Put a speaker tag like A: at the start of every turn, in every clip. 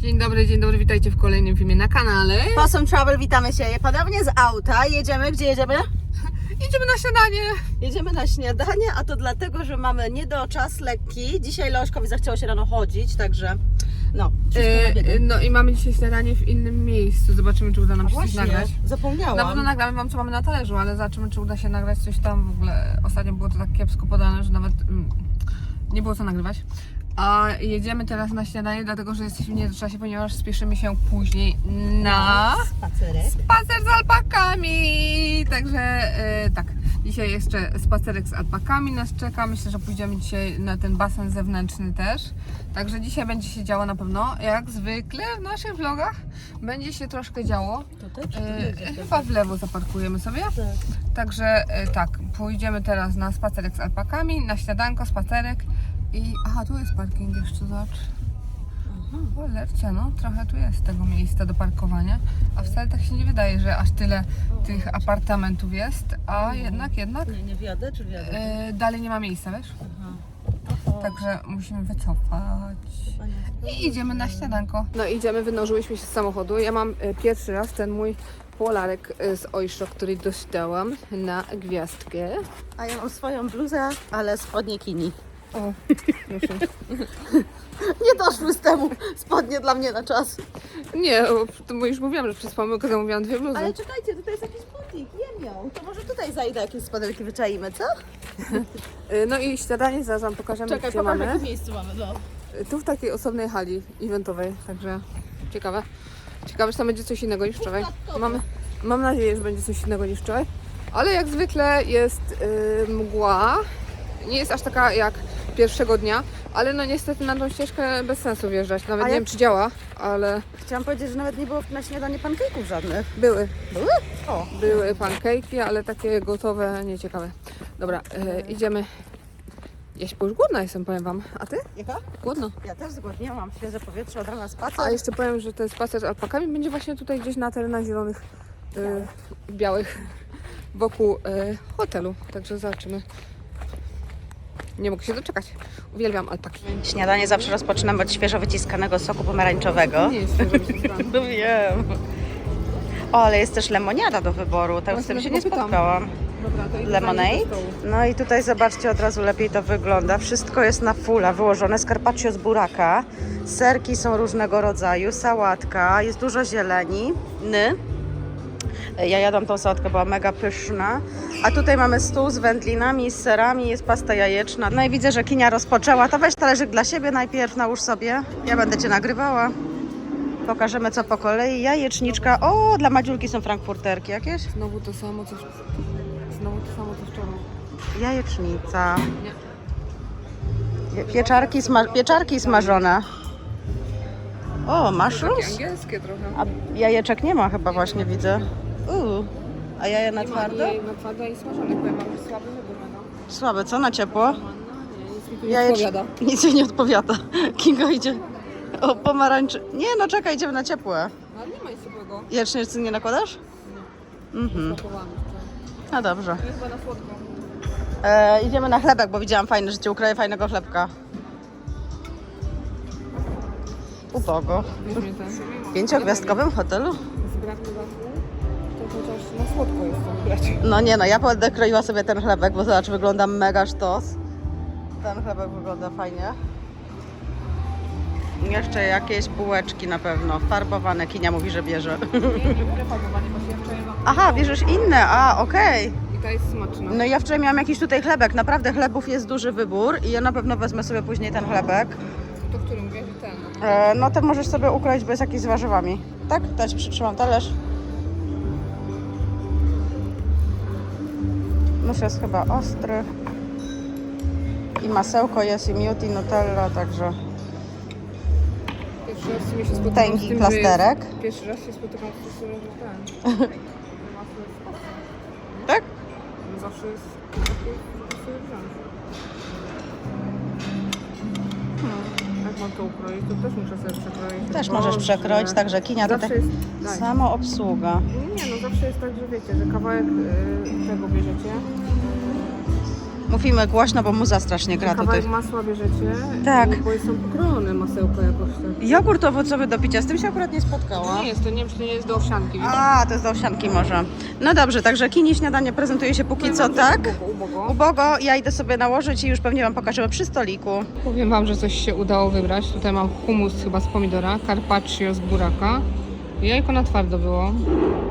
A: Dzień dobry, dzień dobry, witajcie w kolejnym filmie na kanale.
B: Possum Travel, witamy się ponownie z auta. Jedziemy, gdzie jedziemy?
A: Jedziemy na śniadanie.
B: Jedziemy na śniadanie, a to dlatego, że mamy niedoczas lekki. Dzisiaj Leośkowi zachciało się rano chodzić, także no, na
A: E, no i mamy dzisiaj śniadanie w innym miejscu. Zobaczymy, czy uda nam się coś nagrać. Na
B: zapomniałam.
A: pewno nagramy wam, co mamy na talerzu, ale zobaczymy, czy uda się nagrać coś tam. W ogóle ostatnio było to tak kiepsko podane, że nawet mm, nie było co nagrywać. A jedziemy teraz na śniadanie, dlatego że jesteśmy w niedoczasie, ponieważ spieszymy się później na
B: Spacerek.
A: spacer z alpakami. Także e, tak, dzisiaj jeszcze spacerek z alpakami nas czeka. Myślę, że pójdziemy dzisiaj na ten basen zewnętrzny też. Także dzisiaj będzie się działo na pewno, jak zwykle w naszych vlogach. Będzie się troszkę działo.
B: Tutaj czy jedziesz?
A: chyba w lewo zaparkujemy sobie.
B: Tak.
A: Także e, tak, pójdziemy teraz na spacerek z alpakami, na śniadanko, spacerek i... Aha, tu jest parking jeszcze, zobacz. O, lercie, no trochę tu jest tego miejsca do parkowania, a wcale tak się nie wydaje, że aż tyle tych apartamentów jest, a jednak, jednak
B: Nie, nie wjadę, czy wjadę?
A: e, dalej nie ma miejsca, wiesz?
B: Aha.
A: Także musimy wycofać. I idziemy na śniadanko. No idziemy, wynurzyłyśmy się z samochodu. Ja mam e, pierwszy raz ten mój polarek e, z Oysho, który dostałam na gwiazdkę.
B: A ja mam swoją bluzę, ale spodnie kini.
A: O, proszę.
B: Nie doszły z temu spodnie dla mnie na czas.
A: Nie, o, to już mówiłam, że przez pomyłkę zamówiłam dwie bluzy.
B: Ale czekajcie, tutaj jest jakiś butik, jemią. To może tutaj zajdę, jakieś spodenki wyczaimy, co?
A: E, No i śniadanie zaraz wam pokażemy,
B: Czekaj,
A: gdzie
B: pokaż w
A: mamy.
B: jakim miejscu mamy, no.
A: Tu w takiej osobnej hali eventowej, także ciekawe. Ciekawe, czy tam będzie coś innego niż wczoraj. Mamy, mam nadzieję, że będzie coś innego niż wczoraj. Ale jak zwykle jest yy, mgła. Nie jest aż taka jak pierwszego dnia, ale no niestety na tą ścieżkę bez sensu wjeżdżać. Nawet
B: A
A: nie
B: jak-
A: wiem, czy działa, ale
B: Chciałam powiedzieć, że nawet nie było na śniadanie pancake'ów żadnych.
A: były.
B: Były? O.
A: Były pancake'i, ale takie gotowe, nieciekawe. Dobra, yy, idziemy jeść, bo już głodna jestem, powiem Wam. A Ty?
B: Jaka?
A: Głodno.
B: Ja też zgłodniałam, świeże powietrze, od rana spacer.
A: A jeszcze powiem, że ten spacer z alpakami będzie właśnie tutaj gdzieś na terenach zielonych, y, białych, wokół y, hotelu. Także zobaczymy. Nie mogę się doczekać. Uwielbiam alpaki.
B: Śniadanie zawsze rozpoczynamy od świeżo wyciskanego soku pomarańczowego.
A: Nie jest.
B: No wiem. O, ale jest też lemoniada do wyboru, tak z tym się nie
A: pytam.
B: spotkałam.
A: Dobra, to idę
B: Lemonade?
A: za nim do stołu.
B: No i tutaj zobaczcie, od razu lepiej to wygląda. Wszystko jest na fulla wyłożone. Scarpaccio z buraka, serki są różnego rodzaju, sałatka, jest dużo zieleni. Ny. Ja jadłam tą sałatkę, była mega pyszna. A tutaj mamy stół z wędlinami, z serami, jest pasta jajeczna. No i widzę, że Kinia rozpoczęła. To weź talerzyk dla siebie najpierw, nałóż sobie. Ja będę Cię nagrywała. Pokażemy co po kolei. Jajeczniczka. O, dla Madziulki są frankfurterki jakieś.
A: Znowu to samo, co, znowu to samo, co wczoraj.
B: Jajecznica.
A: Nie.
B: Pieczarki, sma- pieczarki smażone. O, mushrooms?
A: angielskie trochę.
B: A jajeczek nie ma chyba właśnie, widzę. Uuu, a jaja na
A: Nie
B: twardo?
A: ani na twardo i smażonych, powiem wam, że słaby wybór będą.
B: Słabe, co? Na ciepło?
A: Manna? Nie, nic mi tu nie
B: Jajecz...
A: odpowiada.
B: Nic jej nie odpowiada. Kinga idzie. O, pomarańczy. Nie, no czekaj, idziemy na ciepłe.
A: No ale nie ma nic ciepłego.
B: Jajecznicy nie nakładasz? Mhm.
A: Pakowany.
B: No dobrze.
A: To jest chyba na.
B: E, idziemy na chlebek, bo widziałam fajne, że ci ukroję fajnego chlebka. Ubogo. W pięciogwiazdkowym hotelu?
A: Z braku słodko jest to.
B: No nie no, ja będę kroiła sobie ten chlebek, bo zobacz, wygląda mega sztos. Ten chlebek wygląda fajnie. Jeszcze jakieś bułeczki na pewno, farbowane. Kinia mówi, że bierze.
A: Nie, nie biorę farbowanie, bo się wczoraj mam.
B: Aha, bierzesz inne, a okej.
A: I ta jest smaczna.
B: No ja wczoraj miałam jakiś tutaj chlebek, naprawdę chlebów jest duży wybór i ja na pewno wezmę sobie później ten chlebek.
A: To który mówię, że ten.
B: E, no to możesz sobie ukroić, bo jest jakiś z warzywami. Tak? To ci przytrzymam talerz. Nóż jest chyba ostry. I masełko jest, i miód, i nutella, także
A: Pierwszy raz mi się spotykam z
B: tęgi
A: tym,
B: plasterek.
A: Że jest, pierwszy raz się spotykam z tym, że ten. masło jest ostre.
B: Tak?
A: Zawsze jest takie sobie wziąć. Jak mam to ukroić, to też muszę sobie przekroić.
B: Też możesz
A: Boże.
B: przekroić, także kinia
A: Zawsze
B: tutaj
A: jest, daj.
B: samo obsługa.
A: Nie no, zawsze jest tak, że wiecie, że kawałek y, tego bierzecie.
B: Mówimy głośno, bo muza strasznie gra tutaj.
A: Kawałek masła bierzecie?
B: Tak.
A: Bo są pokrojone masełko jakoś tak.
B: Jogurt owocowy do picia, z tym się akurat nie spotkała.
A: Nie jest to, nie wiem czy to nie jest do owsianki. widzisz?
B: A, to jest do owsianki może. No dobrze, także kini śniadanie prezentuje się póki co
A: wam, że
B: tak.
A: Ubogo, ubogo.
B: Ubogo, ja idę sobie nałożyć i już pewnie Wam pokażemy przy stoliku.
A: Powiem Wam, że coś się udało wybrać. Tutaj mam humus chyba z pomidora, carpaccio z buraka. Jajko na twardo było.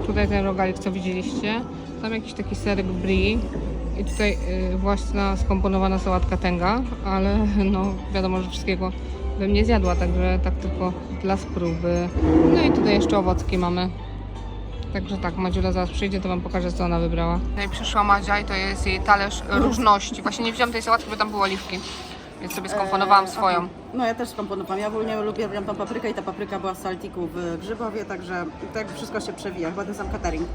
A: Tutaj ten rogalik, co widzieliście. Tam jakiś taki serek brie. I tutaj y, własna skomponowana sałatka tęga, ale no wiadomo, że wszystkiego bym nie zjadła, także tak tylko dla spróby. No i tutaj jeszcze owocki mamy. Także tak, Madziula zaraz przyjdzie, to Wam pokażę, co ona wybrała. Tutaj przyszła Madzia i to jest jej talerz różności. Właśnie nie wziąłem tej sałatki, bo tam były oliwki, więc sobie skomponowałam swoją.
B: No ja też skomponowałam. Ja ogólnie lubię robiłam tą paprykę i ta papryka była z saltiku w Grzybowie, także tak wszystko się przewija. Chyba ten sam catering.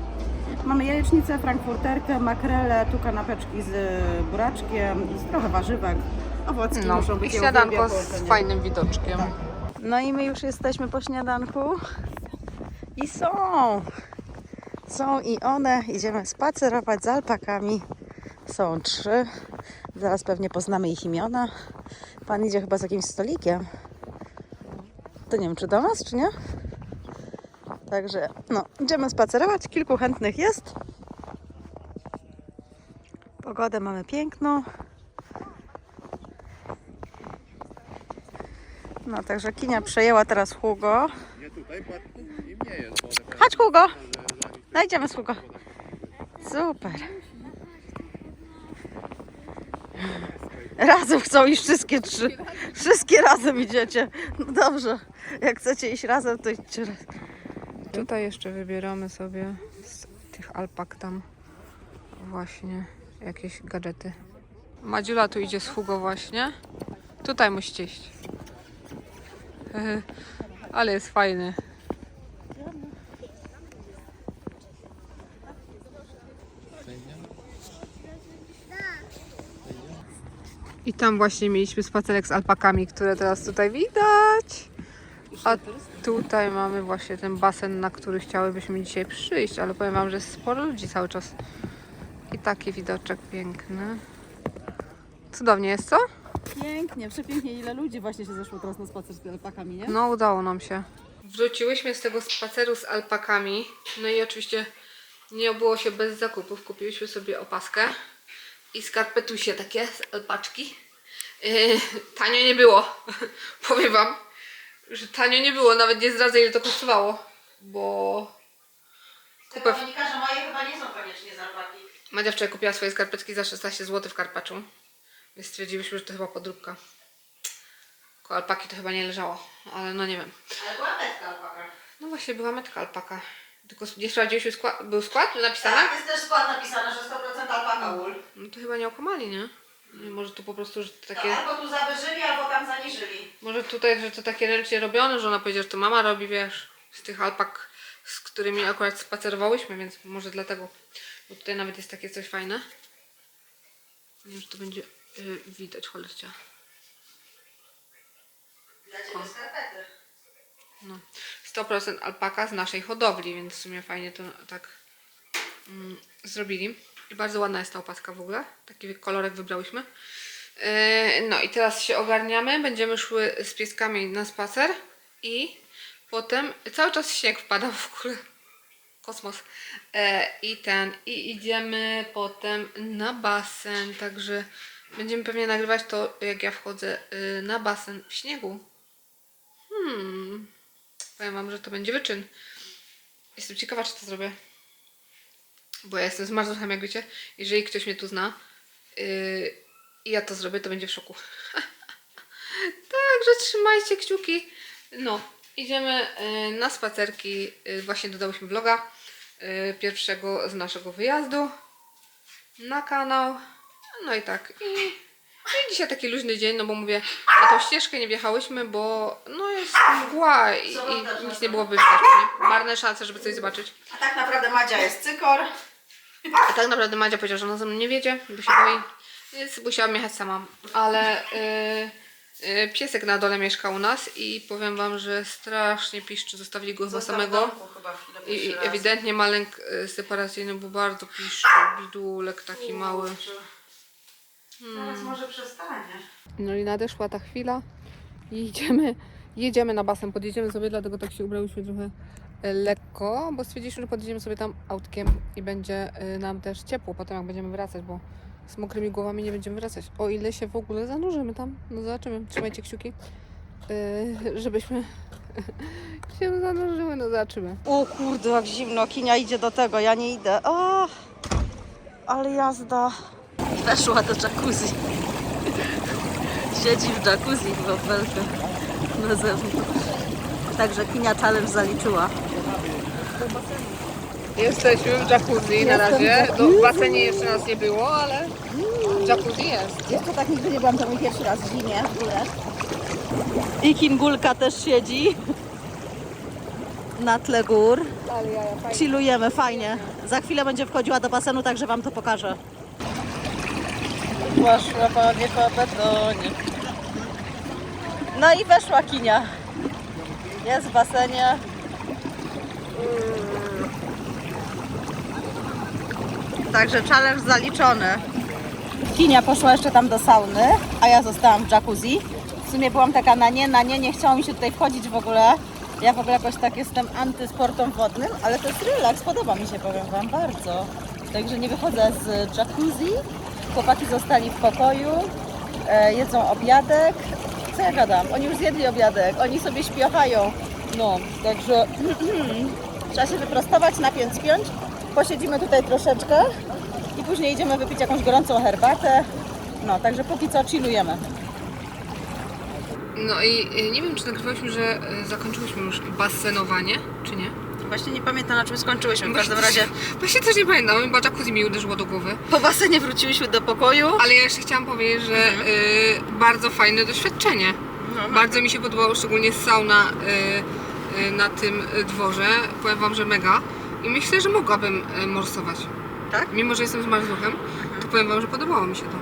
B: Mamy jajecznicę, frankfurterkę, makrele, tu kanapeczki z buraczkiem, z trochę warzywek. Owocki
A: No
B: muszą
A: i
B: być. ja
A: śniadanko z fajnym widoczkiem.
B: No i my już jesteśmy po śniadanku. I są. Są i one. Idziemy spacerować z alpakami. Są trzy. Zaraz pewnie poznamy ich imiona. Pan idzie chyba z jakimś stolikiem. To nie wiem, czy do nas, czy nie? Także, no, idziemy spacerować. Kilku chętnych jest. Pogodę mamy piękną. No, także Kinia przejęła teraz Hugo. Chodź Hugo! No idziemy z Hugo. Super. Razem chcą iść wszystkie trzy. Wszystkie razem idziecie. No dobrze. Jak chcecie iść razem, to idźcie razem.
A: Tutaj jeszcze wybieramy sobie z tych alpak tam właśnie jakieś gadżety. Madziula tu idzie z Hugo właśnie. Tutaj musicie iść. Ale jest fajny. I tam właśnie mieliśmy spacerek z alpakami, które teraz tutaj widać. A tutaj mamy właśnie ten basen, na który chciałybyśmy dzisiaj przyjść, ale powiem Wam, że jest sporo ludzi cały czas. I taki widoczek piękny. Cudownie jest, co?
B: Pięknie, przepięknie. Ile ludzi właśnie się zeszło teraz na spacer z alpakami, nie?
A: No, udało nam się. Wróciłyśmy z tego spaceru z alpakami. No i oczywiście nie obyło się bez zakupów. Kupiłyśmy sobie opaskę i skarpetusie takie z alpaczki. Yy, tanio nie było. Powiem Wam, że tanio nie było. Nawet nie zdradzę ile to kosztowało, bo kupę w
B: Komunikarze moje chyba nie są koniecznie z alpaki.
A: Madzia wczoraj kupiła swoje skarpetki za 16 zł w Karpaczu. Więc stwierdziliśmy, że to chyba podróbka. Koło alpaki to chyba nie leżało, ale no nie wiem.
B: Ale była metka alpaka.
A: No właśnie, była metka alpaka. Tylko nie sprawdziłyśmy, skład, był skład napisany?
B: Tak, jest też skład napisany, że 100% alpaka ul.
A: No to chyba nie okłamali, nie? Może tu po prostu, że to takie...
B: albo tu zawyżyli, albo tam zaniżyli.
A: Może tutaj, że to takie ręcznie robione, że ona powiedziała, że to mama robi, wiesz, z tych alpak, z którymi akurat spacerowałyśmy, więc może dlatego. Bo tutaj nawet jest takie coś fajne. Nie wiem, czy to będzie y, widać, cholercia.
B: Dla ciebie skarpety.
A: No, 100% alpaka z naszej hodowli, więc w sumie fajnie to tak mm, zrobili. I bardzo ładna jest ta opaska w ogóle. Taki kolorek wybrałyśmy. Yy, no i teraz się ogarniamy. Będziemy szły z pieskami na spacer i potem cały czas śnieg wpada w ogóle. Kosmos. E, I ten, i idziemy potem na basen, także będziemy pewnie nagrywać to, jak ja wchodzę y, na basen w śniegu. Hmm. Powiem wam, że to będzie wyczyn. Jestem ciekawa, czy to zrobię. Bo ja jestem z marzochem, jak wiecie. Jeżeli ktoś mnie tu zna yy, i ja to zrobię, to będzie w szoku. Także trzymajcie kciuki. No, idziemy yy, na spacerki. Yy, właśnie dodałyśmy vloga yy, pierwszego z naszego wyjazdu na kanał. No i tak. I i dzisiaj taki luźny dzień, no bo mówię, na tą ścieżkę nie wjechałyśmy, bo no jest mgła i, i nic nie było widać. Marne szanse, żeby coś zobaczyć.
B: A tak naprawdę Madzia jest cykor.
A: A tak naprawdę Madzia powiedziała, że ona ze mną nie wiedzie, bo się boi, więc musiałam jechać sama. Ale y, y, piesek na dole mieszka u nas i powiem wam, że strasznie piszczy. Zostawili go chyba samego. I, I ewidentnie ma lęk y, separacyjny, bo bardzo piszczy. Bidulek taki mały.
B: Zaraz może przestanie.
A: No i nadeszła ta chwila i idziemy, jedziemy na basen, podjedziemy sobie, dlatego tak się ubrałyśmy trochę lekko, bo stwierdziliśmy, że podjedziemy sobie tam autkiem i będzie e, nam też ciepło potem jak będziemy wracać, bo z mokrymi głowami nie będziemy wracać. O ile się w ogóle zanurzymy tam, no zobaczymy, trzymajcie kciuki, e, żebyśmy się zanurzyły, no zobaczymy.
B: O kurde, jak zimno. Kinia idzie do tego, ja nie idę. O, ale jazda. Weszła do jacuzzi. Siedzi w jacuzzi w wafelkę na zewnątrz. Także Kinia challenge zaliczyła.
A: Jesteśmy w jacuzzi na razie, do w basenie jeszcze nas nie było, ale jacuzzi jest.
B: Jeszcze tak nigdy nie byłam, to mój pierwszy raz w zimie w górę. I Kingulka też siedzi na tle gór.
A: Ale fajnie.
B: Chillujemy, fajnie. Za chwilę będzie wchodziła do basenu, także Wam to pokażę. Poszła Pani po betonie. No i weszła kinia. Jest w basenie. Także challenge zaliczony. Kinia poszła jeszcze tam do sauny, a ja zostałam w jacuzzi. W sumie byłam taka na nie, na nie, nie chciało mi się tutaj wchodzić w ogóle. Ja w ogóle jakoś tak jestem antysportom wodnym, ale to jest relaks, podoba mi się, powiem Wam, bardzo. Także nie wychodzę z jacuzzi. Chłopaki zostali w pokoju, e, jedzą obiadek. Co ja gadam? Oni już zjedli obiadek, oni sobie śpiewają. No, także trzeba się wyprostować, napiąć, spiąć. Posiedzimy tutaj troszeczkę i później idziemy wypić jakąś gorącą herbatę. No, także póki co chillujemy.
A: No i y, nie wiem, czy nagrywałyśmy, że y, zakończyłyśmy już basenowanie, czy nie?
B: Właśnie nie pamiętam na czym skończyłyśmy. W każdym razie
A: Właśnie też nie pamiętam, bo jacuzzi mi uderzyło do głowy.
B: po basenie wróciłyśmy do pokoju.
A: Ale ja jeszcze chciałam powiedzieć, że
B: Mhm.
A: y, bardzo fajne doświadczenie.
B: No,
A: Bardzo mi się podobało, szczególnie sauna y, na tym y, dworze. Powiem Wam, że mega. I myślę, że mogłabym y, morsować.
B: Tak?
A: Mimo, że jestem z marzluchem, to powiem Wam, że podobało mi się to.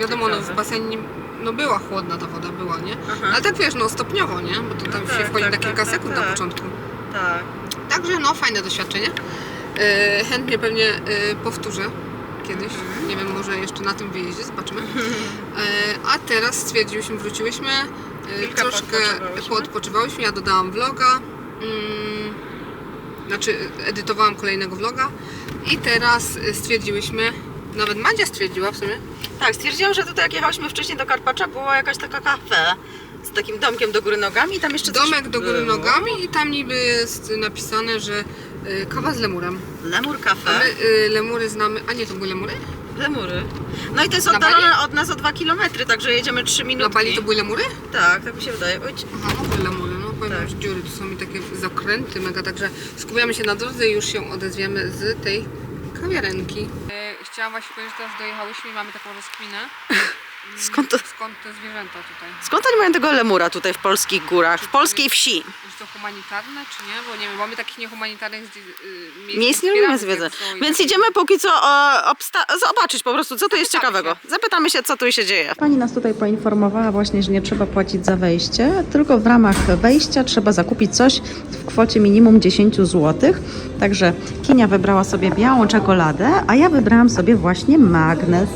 A: Wiadomo, no w basenie no była chłodna ta woda, była, nie?
B: Aha.
A: Ale tak wiesz, no stopniowo, nie? Bo to tam
B: No
A: się
B: tak,
A: wchodzi
B: tak,
A: na
B: tak,
A: kilka
B: tak,
A: sekund
B: tak.
A: na początku.
B: Tak.
A: Także no, fajne doświadczenie. E, chętnie pewnie powtórzę kiedyś. Nie wiem, może jeszcze na tym wyjeździe, zobaczymy. A teraz stwierdziłyśmy, wróciłyśmy,
B: Chwilkę
A: troszkę
B: poodpoczywałyśmy.
A: poodpoczywałyśmy. Ja dodałam vloga. Mm, znaczy, edytowałam kolejnego vloga. I teraz stwierdziłyśmy, nawet Madzia stwierdziła w sumie,
B: Tak, stwierdziłam, że tutaj jak jechałyśmy wcześniej do Karpacza, była jakaś taka kafe z takim domkiem do góry nogami i tam jeszcze coś
A: domek do góry
B: było.
A: nogami i tam niby jest napisane, że e, kawa z lemurem.
B: Lemur
A: A
B: Cafe.
A: my e, lemury znamy, a nie, to były lemury?
B: Lemury. No i to jest
A: Na
B: oddalone od nas o 2 km, także jedziemy 3
A: Na
B: minutki.
A: Bali to były lemury?
B: Tak, tak mi się wydaje. Oj,
A: Aha, no to lemury, no powiem
B: Tak.
A: że dziury, to są mi takie zakręty mega, także skupiamy się na drodze i już się odezwiemy z tej kawiarenki. E, chciałam właśnie powiedzieć, że teraz dojechałyśmy i mamy taką rozkminę.
B: Skąd to-
A: Skąd te zwierzęta tutaj?
B: Skąd oni mają tego lemura tutaj w polskich górach, w polskiej wsi?
A: Czy są humanitarne, czy nie? Bo nie wiem, mamy takich niehumanitarnych y, miejsc,
B: Miejsc nie lubimy zwiedzać.
A: więc takie-
B: idziemy póki co obsta- zobaczyć po prostu, co tu jest
A: Zapytamy
B: ciekawego.
A: się.
B: Zapytamy się, co tu się dzieje.
C: Pani nas tutaj poinformowała właśnie, że nie trzeba płacić za wejście, tylko w ramach wejścia trzeba zakupić coś w kwocie minimum 10 zł. Także Kinia wybrała sobie białą czekoladę, a ja wybrałam sobie właśnie magnes.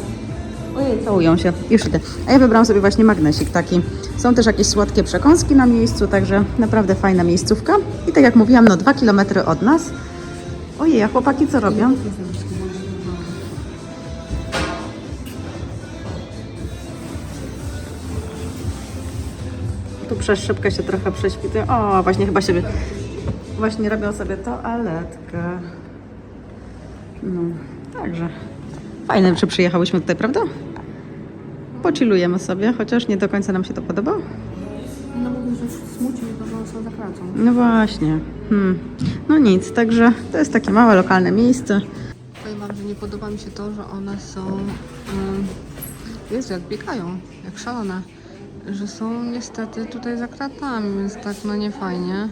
C: Ojej, całują się, już idę. A ja wybrałam sobie właśnie magnesik taki. Są też jakieś słodkie przekąski na miejscu, także naprawdę fajna miejscówka. I tak jak mówiłam, no 2 km od nas. Ojej, a chłopaki co robią? Tu przez szybkę się trochę prześwitują. O, właśnie chyba sobie... Właśnie robią sobie toaletkę. No, także... Fajne, że przyjechałyśmy tutaj, prawda? Pochillujemy sobie, chociaż nie do końca nam się to podoba.
A: No mówię, że smuci mnie to, że one są za kratą.
C: No właśnie. Hmm. No nic, także to jest takie małe, lokalne miejsce.
A: Powiem Wam, że nie podoba mi się to, że one są. Um, Jezu, jak biegają, jak szalone. Że są niestety tutaj za kratami, więc tak no nie fajnie.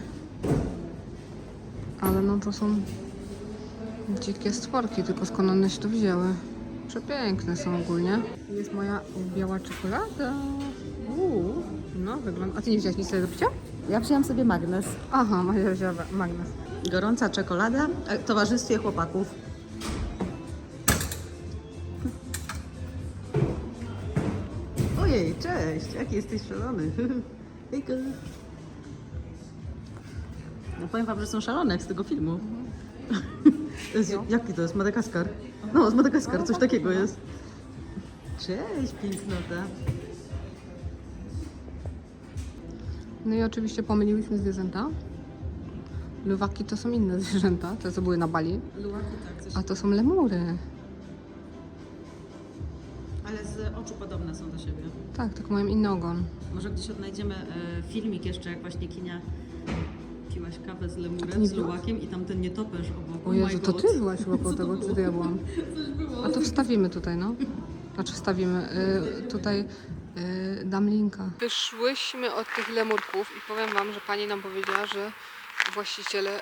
A: Ale no to są dzikie stworki, tylko skąd one się tu wzięły. Przepiękne są ogólnie. Jest moja biała czekolada. Uuu, no wygląda. A ty nie wziąłeś nic do picia?
C: Ja wzięłam sobie magnes.
A: Aha, Maja wzięła magnes.
C: Gorąca czekolada w towarzystwie chłopaków. Cześć, jaki jesteś szalony. Hejka. No powiem wam, że są szalone jak z tego filmu. To jest, jaki to jest? Madagaskar? No, z Madagaskar, coś takiego jest. Cześć, pięknota.
A: No i oczywiście pomyliłyśmy zwierzęta. Luwaki to są inne zwierzęta, te co były na Bali.
C: Lułaki tak, coś...
A: A to są lemury.
C: ale z oczu podobne są do siebie.
A: Tak, tylko mają inny ogon.
C: Może gdzieś odnajdziemy e, filmik jeszcze, jak właśnie Kinia piłaś kawę z lemurem,
A: nie
C: z lułakiem i tam ten nietoperz obok.
A: O Jezu, to ty byłaś chyba po tego, czy to ja byłam? A to wstawimy tutaj, no. Znaczy wstawimy. Y, tutaj y, dam linka. Wyszłyśmy od tych lemurków i powiem wam, że pani nam powiedziała, że właściciele y,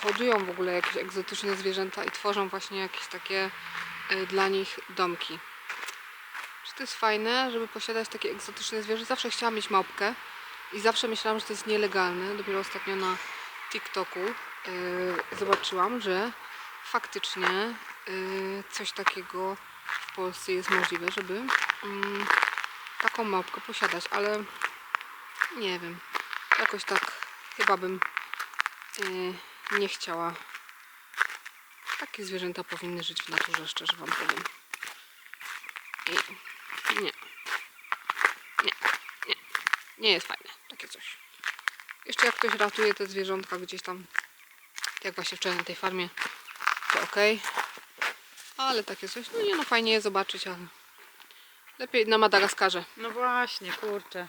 A: hodują w ogóle jakieś egzotyczne zwierzęta i tworzą właśnie jakieś takie y, dla nich domki. Czy to jest fajne, żeby posiadać takie egzotyczne zwierzę? Zawsze chciałam mieć małpkę i zawsze myślałam, że to jest nielegalne. Dopiero ostatnio na TikToku y, zobaczyłam, że faktycznie y, coś takiego w Polsce jest możliwe, żeby mm, taką małpkę posiadać, ale nie wiem, jakoś tak chyba bym y, nie chciała. Takie zwierzęta powinny żyć w naturze, szczerze Wam powiem. I nie. Nie, nie. Nie jest coś. Jeszcze jak ktoś ratuje te zwierzątka gdzieś tam, jak właśnie wczoraj na tej farmie, to ok. Ale takie coś, no nie no fajnie je zobaczyć, ale lepiej na Madagaskarze.
B: No właśnie, kurczę.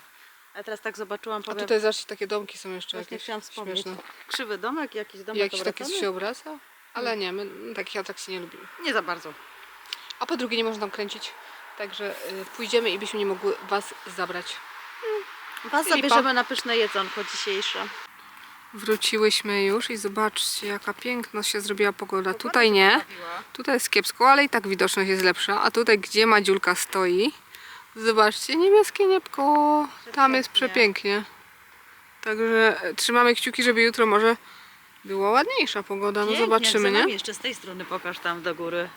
B: A teraz tak zobaczyłam,
A: A
B: powiem,
A: tutaj zobaczcie, takie domki są jeszcze
B: właśnie
A: jakieś
B: chciałam wspomnieć.
A: śmieszne.
B: Krzywy domek, jakiś domek
A: Jakiś taki
B: obracany?
A: się obraca, ale nie, my takich atrakcji nie lubimy.
B: Nie za bardzo.
A: A po drugie nie można tam kręcić, także y, pójdziemy i byśmy nie mogły Was zabrać.
B: Was
A: Filipa.
B: zabierzemy na pyszne jedzonko dzisiejsze.
A: Wróciłyśmy już i zobaczcie jaka piękna się zrobiła pogoda. Tutaj nie, tutaj jest kiepsko, ale i tak widoczność jest lepsza. A tutaj gdzie Madziulka stoi, zobaczcie niebieskie niebko. Tam jest przepięknie. Także trzymamy kciuki, żeby jutro może była ładniejsza pogoda. No zobaczymy, nie?
B: Jeszcze z tej strony pokaż tam do góry.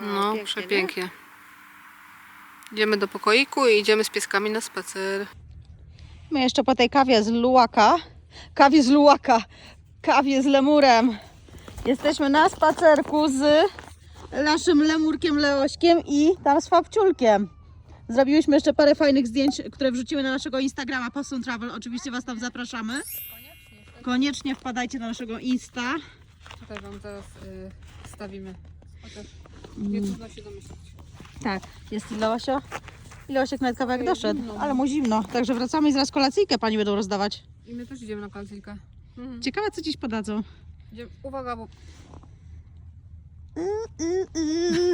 A: No,
B: pięknie,
A: przepięknie. Idziemy do pokoiku i idziemy z pieskami na spacer.
B: My jeszcze po tej kawie z lułaka, kawie z lułaka, kawie z lemurem. Jesteśmy na spacerku z naszym lemurkiem Leośkiem i tam z Fabciulkiem. Zrobiłyśmy jeszcze parę fajnych zdjęć, które wrzucimy na naszego Instagrama Posun Travel. Oczywiście Was tam zapraszamy. Koniecznie wpadajcie na naszego Insta.
A: Tutaj Wam zaraz y, wstawimy. Chociaż nie trudno się domyślić.
B: Tak, jest i Leosio. I Leosiek nawet kawałek
A: Jest
B: doszedł,
A: zimno.
B: ale mu zimno. Także wracamy i zaraz kolacyjkę Pani będą rozdawać.
A: I my też idziemy na kalcyjkę. Mhm.
B: Ciekawe co dziś podadzą.
A: Idziemy. Uwaga, bo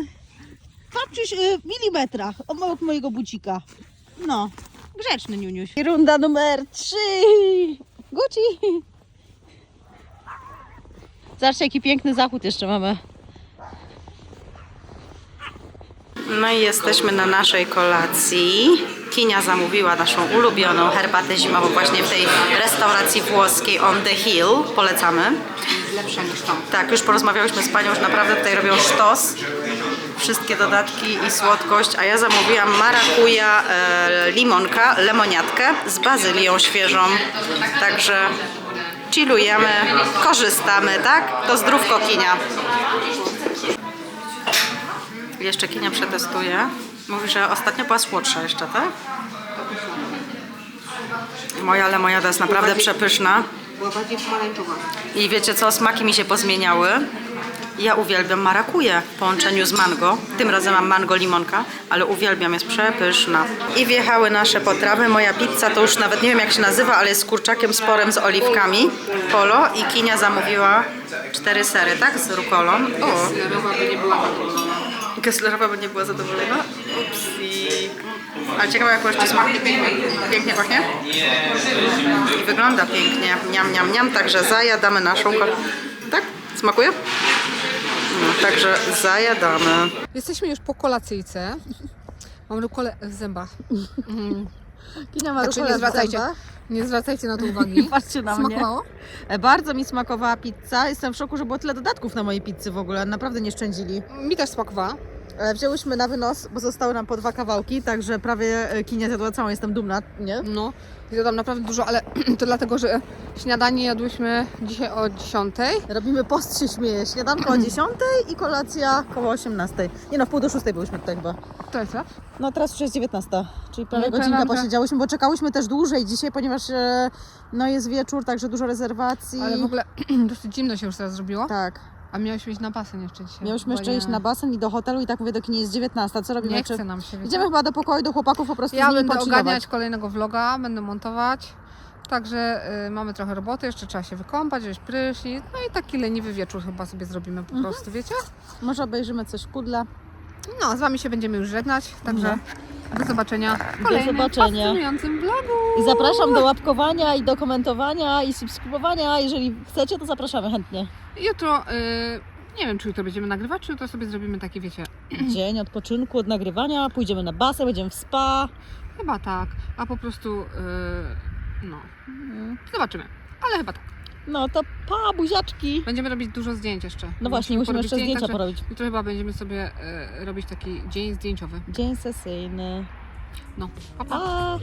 B: Patrzysz y, w milimetrach obok mojego bucika. No, grzeczny niuniuś. Runda numer 3. Guci. Zobaczcie jaki piękny zachód jeszcze mamy. No i jesteśmy na naszej kolacji. Kinia zamówiła naszą ulubioną herbatę zimową właśnie w tej restauracji włoskiej On The Hill. Polecamy.
A: lepsza niż tam.
B: Tak, już porozmawiałyśmy z panią, że naprawdę tutaj robią sztos. Wszystkie dodatki i słodkość, a ja zamówiłam marakuja, e, limonka, lemoniatkę z bazylią świeżą. Także chillujemy, korzystamy, tak? To zdrówko kinia. Jeszcze kinia przetestuje. Mówi, że ostatnio była słodsza jeszcze, tak? Moja lemoniada jest naprawdę przepyszna.
A: Była bardziej pomarańczowa.
B: I wiecie co, smaki mi się pozmieniały. Ja uwielbiam marakuję w połączeniu z mango. Tym razem mam mango limonka, ale uwielbiam, jest przepyszna. I wjechały nasze potrawy. Moja pizza to już nawet nie wiem jak się nazywa, ale jest z kurczakiem sporem z oliwkami. Polo i Kinia zamówiła cztery sery, tak? Z rukolą. O,
A: Slerowa by nie była zadowolona.
B: Zadowolona. Upsi. Ale ciekawe jak jeszcze smak. Pięknie pachnie? I wygląda pięknie. Niam, niam, niam. Także zajadamy naszą. Tak? Smakuje? No, także zajadamy.
A: Jesteśmy już po kolacyjce. Mam rukolę w zębach.
B: Kinia ma
A: Także nie zwracajcie, nie zwracajcie na to uwagi.
B: Patrzcie na mnie.
A: Smakowało?
B: E, Bardzo mi smakowała pizza. Jestem w szoku, że było tyle dodatków na mojej pizzy w ogóle. Naprawdę nie szczędzili.
A: Mi też smakowała.
B: E, Wzięłyśmy na wynos, bo zostały nam po dwa kawałki, także prawie e, kinia zjadła całą, jestem dumna, nie?
A: No, zjadłam naprawdę dużo, ale to dlatego, że śniadanie jadłyśmy dzisiaj o 10.
B: Robimy post się śmieje, śniadanko o 10 i kolacja koło 18. Nie no, w pół do 6 byłyśmy tutaj chyba.
A: To jest tak?
B: No teraz już jest 19, czyli prawie
A: No
B: godzinka posiedziałyśmy, bo czekałyśmy też dłużej dzisiaj, ponieważ e, no jest wieczór, także dużo rezerwacji.
A: Ale w ogóle dosyć zimno się już teraz zrobiło.
B: Tak,
A: A miałyśmy iść na basen jeszcze dzisiaj.
B: miałyśmy jeszcze iść
A: nie-
B: na basen i do hotelu i tak mówię, do kina jest 19, co robimy?
A: Nie chce nam się, wiecie?
B: Idziemy chyba do pokoju, do chłopaków po prostu
A: Ja
B: z nimi
A: będę
B: pochillować.
A: ogarniać kolejnego vloga, będę montować. Także y, mamy trochę roboty, jeszcze trzeba się wykąpać, wziąć prysznic. No i taki leniwy wieczór chyba sobie zrobimy po
B: Mhm.
A: prostu, wiecie?
B: Może obejrzymy coś w pudle.
A: No, z Wami się będziemy już żegnać, także do zobaczenia w kolejnym
B: zobaczenia.
A: fascynującym vlogu.
B: I zapraszam do łapkowania i do komentowania i subskrybowania. Jeżeli chcecie, to zapraszamy chętnie.
A: Jutro, y, nie wiem czy jutro będziemy nagrywać, czy jutro sobie zrobimy takie, wiecie,
B: Dzień odpoczynku, od nagrywania, pójdziemy na basen, będziemy w spa.
A: chyba tak, a po prostu, y, no, zobaczymy. Ale chyba tak.
B: No to pa, buziaczki.
A: Będziemy robić dużo zdjęć jeszcze.
B: No właśnie, musimy jeszcze zdjęcia porobić.
A: Jutro chyba będziemy sobie y, robić taki dzień zdjęciowy.
B: Dzień sesyjny.
A: No, pa, pa.
B: Pa!